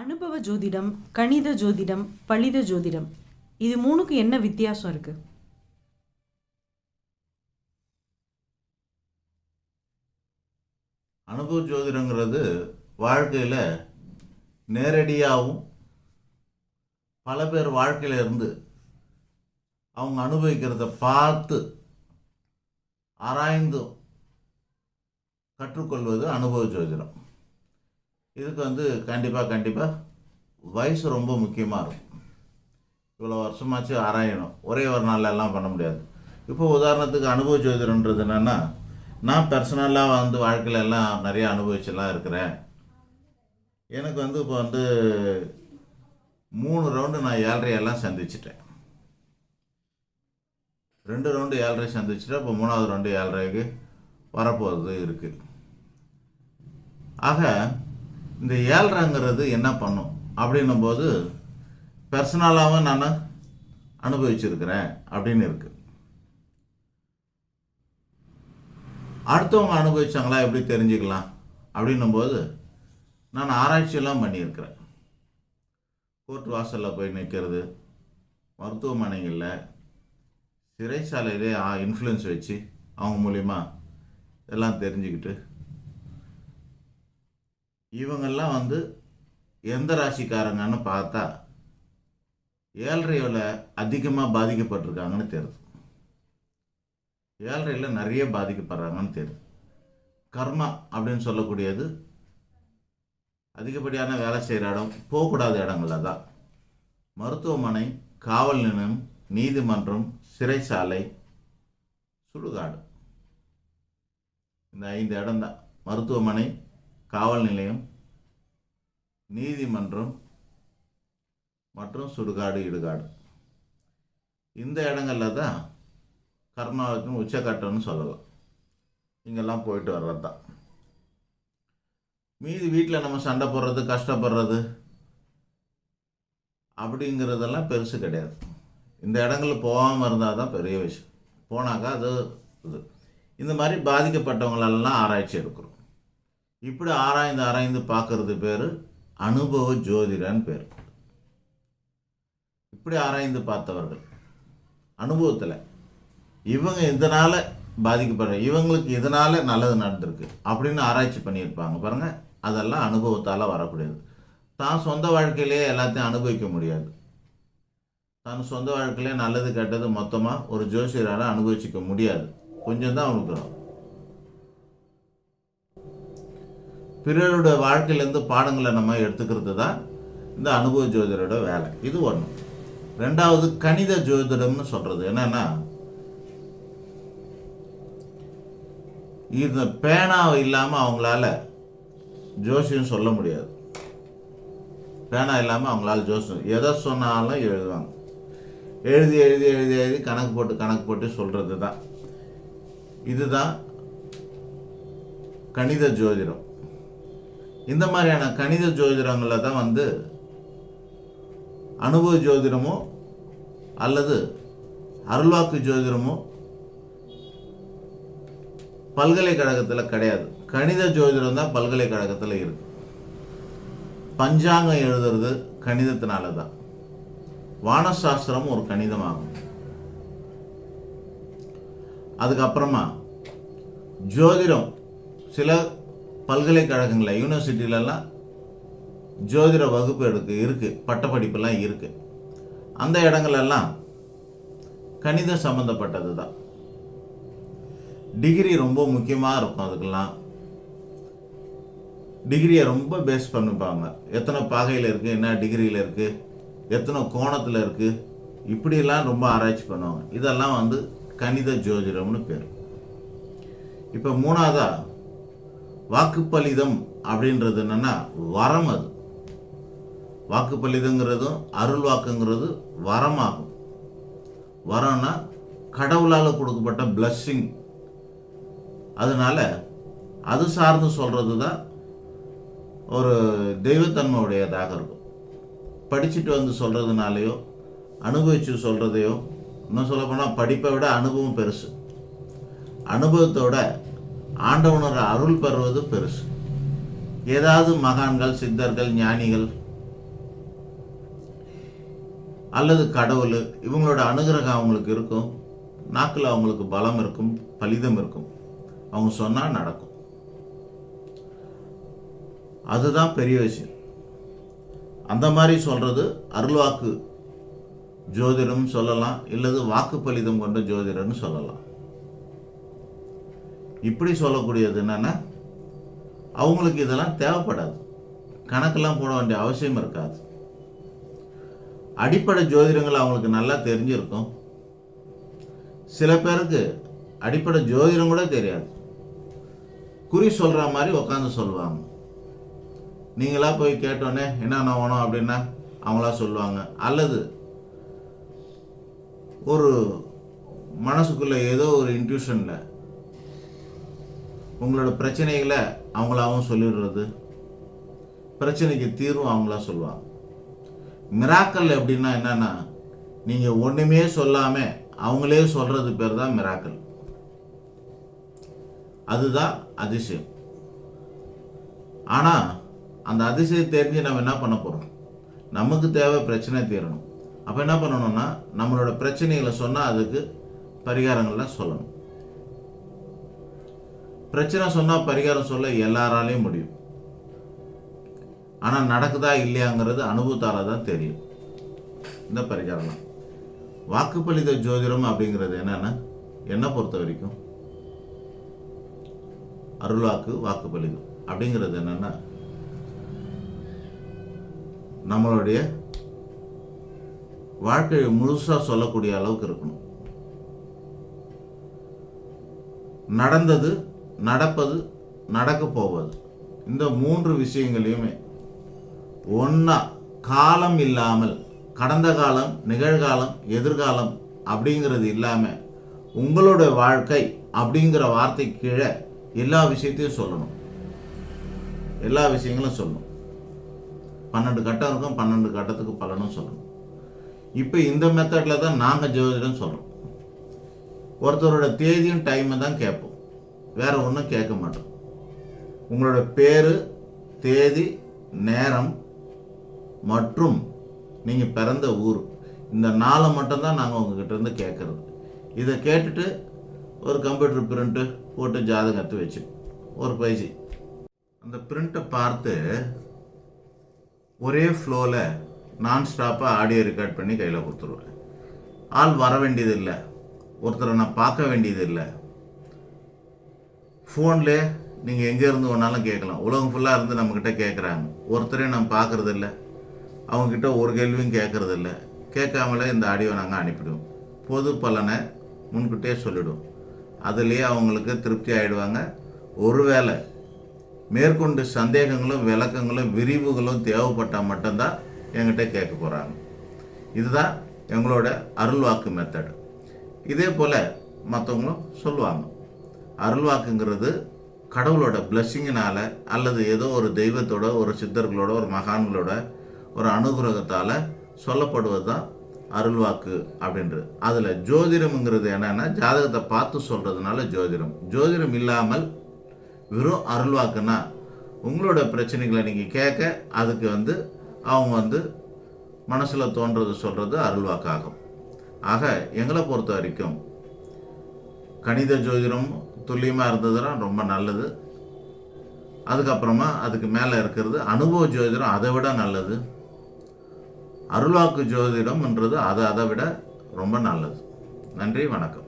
அனுபவ ஜோதிடம் கணித ஜோதிடம் பலித ஜோதிடம். இது மூணுக்கு என்ன வித்தியாசம் இருக்கு? அனுபவ ஜோதிடங்கிறது வாழ்க்கையில் நேரடியாகவும் பல பேர் வாழ்க்கையில இருந்து அவங்க அனுபவிக்கிறத பார்த்து ஆராய்ந்தும் கற்றுக்கொள்வது அனுபவ ஜோதிடம். இதுக்கு வந்து கண்டிப்பாக கண்டிப்பாக வயசு ரொம்ப முக்கியமாக இருக்கும். இவ்வளோ வருஷமாச்சு ஆராயணும். ஒரே ஒரு நாளில் எல்லாம் பண்ண முடியாது. இப்போ உதாரணத்துக்கு அனுபவ ஜோதிடன்றது என்னென்னா நான் பர்சனலாக வந்து வாழ்க்கையில எல்லாம் நிறைய அனுபவிச்செல்லாம் இருக்கிறேன். எனக்கு வந்து இப்போ வந்து மூணு ரவுண்டு நான் ஏழரையெல்லாம் சந்திச்சிட்டேன். ரெண்டு ரவுண்டு ஏழரை சந்திச்சிட்டேன் இப்போ மூணாவது ரவுண்டு ஏழரைக்கு வரப்போகிறது இருக்குது ஆக இந்த ஏழ்ரைங்கிறது என்ன பண்ணும்? அப்படின்னும் போது பர்சனலாகவும் நான் அனுபவிச்சிருக்கிறேன் அப்படின்னு இருக்குது அடுத்தவங்க அனுபவிச்சாங்களா? எப்படி தெரிஞ்சுக்கலாம்? அப்படின்னும்போது நான் ஆராய்ச்சியெல்லாம் பண்ணியிருக்கிறேன். கோர்ட் வாசலில் போய் நிற்கிறது மருத்துவமனைகளில் சிறைச்சாலையிலே இன்ஃப்ளூயன்ஸ் வச்சு அவங்க மூலிமா எல்லாம் தெரிஞ்சுக்கிட்டு இவங்கெல்லாம் வந்து எந்த ராசிக்காரங்கன்னு பார்த்தா ஏழ்றையில் அதிகமாக பாதிக்கப்பட்டிருக்காங்கன்னு தெரியுது. ஏழ்றையில் நிறைய பாதிக்கப்படுறாங்கன்னு தெரியுது. கர்மா அப்படின்னு சொல்லக்கூடியது அதிகப்படியான வேலை செய்கிற இடம் போகக்கூடாத இடங்களில் தான். மருத்துவமனை காவல் நிலையம் நீதிமன்றம் சிறைச்சாலை சுடுகாடு. இந்த ஐந்து இடம்தான் மருத்துவமனை காவல் நிலையம் நீதிமன்றம் மற்றும் சுடுகாடு இடுகாடு. இந்த இடங்களில் தான் கர்மாவுக்கும் உச்சக்கட்டம்னு சொல்லலாம். இங்கெல்லாம் போயிட்டு வர்றது தான் மீதி வீட்டில் நம்ம சண்டை போடுறது கஷ்டப்படுறது அப்படிங்கிறதெல்லாம் பெருசு கிடையாது. இந்த இடங்களுக்கு போகாமல் இருந்தால் தான் பெரிய விஷயம். போனாக்கா அது இது. இந்த மாதிரி பாதிக்கப்பட்டவங்களெல்லாம் ஆராய்ச்சி எடுக்கிறோம். இப்படி ஆராய்ந்து ஆராய்ந்து பார்க்கறது பேர் அனுபவ ஜோதிடன்னு பேர். இப்படி ஆராய்ந்து பார்த்தவர்கள். அனுபவத்தில். இவங்க இதனால் பாதிக்கப்படுற இவங்களுக்கு இதனால் நல்லது நடந்திருக்கு அப்படின்னு ஆராய்ச்சி பண்ணியிருப்பாங்க பாருங்கள் அதெல்லாம் அனுபவத்தால் வரக்கூடியது. தான் சொந்த வாழ்க்கையிலேயே எல்லாத்தையும் அனுபவிக்க முடியாது. தான் சொந்த வாழ்க்கையிலே நல்லது கெட்டது மொத்தமாக ஒரு ஜோசியரால் அனுபவிச்சிக்க முடியாது. கொஞ்சம் தான் அவனுக்கு பிறரோட வாழ்க்கையிலேருந்து பாடங்களை நம்ம எடுத்துக்கிறது தான் இந்த அனுபவ ஜோதிடரோட வேலை. இது ஒன்று ரெண்டாவது கணித ஜோதிடம்னு சொல்கிறது என்னன்னா இந்த பேனா இல்லாமல் அவங்களால ஜோசியம் சொல்ல முடியாது. பேனா இல்லாமல் அவங்களால ஜோசியம் எதை சொன்னாலும் எழுதுவாங்க. எழுதி எழுதி எழுதி எழுதி கணக்கு போட்டு கணக்கு போட்டு சொல்கிறது தான் இதுதான் கணித ஜோதிடம். இந்த மாதிரியான கணித ஜோதிடங்களில் தான் வந்து அனுபவ ஜோதிடமோ அல்லது அருள்வாக்கு ஜோதிடமோ பல்கலைக்கழகத்தில் கிடையாது. கணித ஜோதிடம் தான் பல்கலைக்கழகத்தில் இருக்கு. பஞ்சாங்கம் எழுதுறது கணிதத்தினால தான். வானசாஸ்திரம் ஒரு கணிதமாகும். அதுக்கப்புறமா ஜோதிடம் சில பல்கலைக்கழகங்களில் யூனிவர்சிட்டிலலாம் ஜோதிட வகுப்பு எடுக்கு இருக்குது பட்டப்படிப்பெல்லாம் இருக்குது அந்த இடங்களெல்லாம் கணிதம் சம்மந்தப்பட்டது தான் டிகிரி ரொம்ப முக்கியமாக இருக்கும் அதுக்கெல்லாம். டிகிரியை ரொம்ப பேஸ் பண்ணிப்பாங்க எத்தனை பாகையில் இருக்குது என்ன டிகிரியில் இருக்குது எத்தனை கோணத்தில் இருக்குது இப்படியெல்லாம் ரொம்ப ஆராய்ச்சி பண்ணுவாங்க. இதெல்லாம் வந்து கணித ஜோதிடம்னு பேர். இப்போ மூணாவதாக வாக்குப்பலிதம் அப்படின்றது என்னென்னா வரம் அது. வாக்குப்பலிதங்கிறதும் அருள் வாக்குங்கிறது வரமாகும். வரம்னா கடவுளால் கொடுக்கப்பட்ட பிளஸ்ஸிங் அதனால அது சார்ந்து சொல்கிறது தான் ஒரு தெய்வத்தன்மை உடையதாக இருக்கும். படிச்சுட்டு வந்து சொல்கிறதுனாலையோ அனுபவித்து சொல்கிறதையோ இன்னும் சொல்லப்போனால் படிப்பை விட அனுபவம் பெருசு. அனுபவத்தோட ஆண்டவனோட அருள் பெறுவது பெருசு. ஏதாவது மகான்கள் சித்தர்கள் ஞானிகள் அல்லது கடவுள் இவங்களோட அனுகிரகம் அவங்களுக்கு இருக்கும். நாக்கில் அவங்களுக்கு பலம் இருக்கும் பலிதம் இருக்கும். அவங்க சொன்னால் நடக்கும். அதுதான் பெரிய விஷயம். அந்த மாதிரி சொல்கிறது அருள்வாக்கு ஜோதிடம் சொல்லலாம் இல்லது வாக்கு பலிதம் கொண்ட ஜோதிடர்னு சொல்லலாம். இப்படி சொல்லக்கூடியது என்னன்னா அவங்களுக்கு இதெல்லாம் தேவைப்படாது. கணக்கெல்லாம் போட வேண்டிய அவசியம் இருக்காது. அடிப்படை ஜோதிடங்கள் அவங்களுக்கு நல்லா தெரிஞ்சிருக்கும். சில பேருக்கு அடிப்படை ஜோதிடம் கூட தெரியாது. குறி சொல்கிற மாதிரி உட்காந்து சொல்லுவாங்க. நீங்களா போய் கேட்டோன்னே என்னென்ன வேணும்? அப்படின்னா அவங்களா சொல்லுவாங்க. அல்லது ஒரு மனசுக்குள்ளே ஏதோ ஒரு இன்ட்யூஷனில் உங்களோட பிரச்சனைகளை அவங்களாவும் சொல்லிடுறது. பிரச்சனைக்கு தீர்வும் அவங்களா சொல்லுவாங்க. மிராக்கல் எப்படின்னா என்னன்னா நீங்கள் ஒன்றுமே சொல்லாமல் அவங்களே சொல்கிறது பேர் தான் மிராக்கல். அதுதான் அதிசயம். ஆனால் அந்த அதிசயம் தெரிஞ்சு நம்ம என்ன பண்ண போகிறோம் நமக்கு தேவை பிரச்சனை தீரணும். அப்போ என்ன பண்ணணும்னா நம்மளோட பிரச்சனைகளை சொன்னால் அதுக்கு பரிகாரங்கள்லாம் சொல்லணும். பிரச்சனை சொன்னால் பரிகாரம் சொல்ல எல்லாராலையும் முடியும். ஆனால் நடக்குதா இல்லையாங்கிறது அனுபவத்தால் தான் தெரியும். இந்த பரிகாரம்லாம். வாக்குப்பளித ஜோதிடம் அப்படிங்கிறது என்னென்னா என்னை பொறுத்த வரைக்கும் அருள்வாக்கு வாக்குப்பளிதம் அப்படிங்கிறது என்னன்னா நம்மளுடைய வாழ்க்கையை முழுசாக சொல்லக்கூடிய அளவுக்கு இருக்கணும். நடந்தது நடப்பது நடக்க போவது. இந்த மூன்று விஷயங்களையுமே ஒன்றா காலம் இல்லாமல் கடந்த காலம் நிகழ்காலம் எதிர்காலம் அப்படிங்கிறது இல்லாமல் உங்களோட வாழ்க்கை அப்படிங்கிற வார்த்தை கீழே எல்லா விஷயத்தையும் சொல்லணும். எல்லா விஷயங்களும் சொல்லணும். பன்னெண்டு கட்டம் இருக்கும் பன்னெண்டு கட்டத்துக்கு பலனும் சொல்லணும். இப்போ இந்த மெத்தடில் தான் நாங்கள் ஜோதிடம் சொல்கிறோம் ஒருத்தரோட தேதியும் டைமை தான் கேட்போம். வேற ஒன்றும் கேட்க மாட்டோம். உங்களோட பேர் தேதி நேரம் மற்றும் நீங்கள் பிறந்த ஊர். இந்த நாளை மட்டும்தான் நாங்கள் உங்ககிட்ட இருந்து கேட்குறது. இதை கேட்டுட்டு ஒரு கம்ப்யூட்டர் பிரிண்ட்டு போட்டு ஜாதகத்தை வச்சு ஒரு பைசி அந்த பிரிண்ட்டை பார்த்து ஒரே ஃப்ளோவில் நான் ஸ்டாப்பாக ஆடியோ ரெக்கார்ட் பண்ணி கையில் கொடுத்துருவேன். ஆள் வர வேண்டியதில்லை. ஒருத்தரை நான் பார்க்க வேண்டியதில்லை. ஃபோனில் நீங்கள் எங்கே இருந்து ஒன்றாலும் கேட்கலாம். உலகம் ஃபுல்லாக இருந்து நம்மக்கிட்ட கேட்குறாங்க ஒருத்தரையும் நம்ம பார்க்குறதில்ல அவங்கக்கிட்ட ஒரு கேள்வியும் கேட்குறதில்ல கேட்காமலே இந்த ஆடியோ நாங்கள் அனுப்பிடுவோம். பொது பலனை முன்கிட்டே சொல்லிவிடுவோம் அதுலேயே அவங்களுக்கு திருப்தி ஆகிடுவாங்க ஒருவேளை மேற்கொண்டு சந்தேகங்களும் விளக்கங்களும் விரிவுகளும் தேவைப்பட்டால் மட்டும்தான் என்கிட்ட கேட்க போகிறாங்க இதுதான் எங்களோட அருள்வாக்கு மெத்தட் இதே போல் மற்றவங்களும் சொல்லுவாங்க. அருள்வாக்குங்கிறது கடவுளோட பிளஸ்ஸிங்கினால் அல்லது ஏதோ ஒரு தெய்வத்தோட ஒரு சித்தர்களோட ஒரு மகான்களோட ஒரு அனுகிரகத்தால் சொல்லப்படுவது தான் அருள்வாக்கு அப்படின்றது. அதில் ஜோதிடம்ங்கிறது என்னென்னா ஜாதகத்தை பார்த்து சொல்கிறதுனால ஜோதிடம். ஜோதிடம் இல்லாமல் வெறும் அருள்வாக்குன்னா உங்களோட பிரச்சனைகளை நீங்கள் கேட்க அதுக்கு வந்து அவங்க வந்து மனசில் தோன்றது சொல்கிறது அருள்வாக்காகும். ஆக எங்களை பொறுத்த வரைக்கும் கணித ஜோதிடம் துல்லியமாக இருந்ததுன்னா ரொம்ப நல்லது. அதுக்கப்புறமா அதுக்கு மேலே இருக்கிறது அனுபவ ஜோதிடம் அதை விட நல்லது. அருள்வாக்கு ஜோதிடம்ன்றது அதை அதை விட ரொம்ப நல்லது. நன்றி வணக்கம்.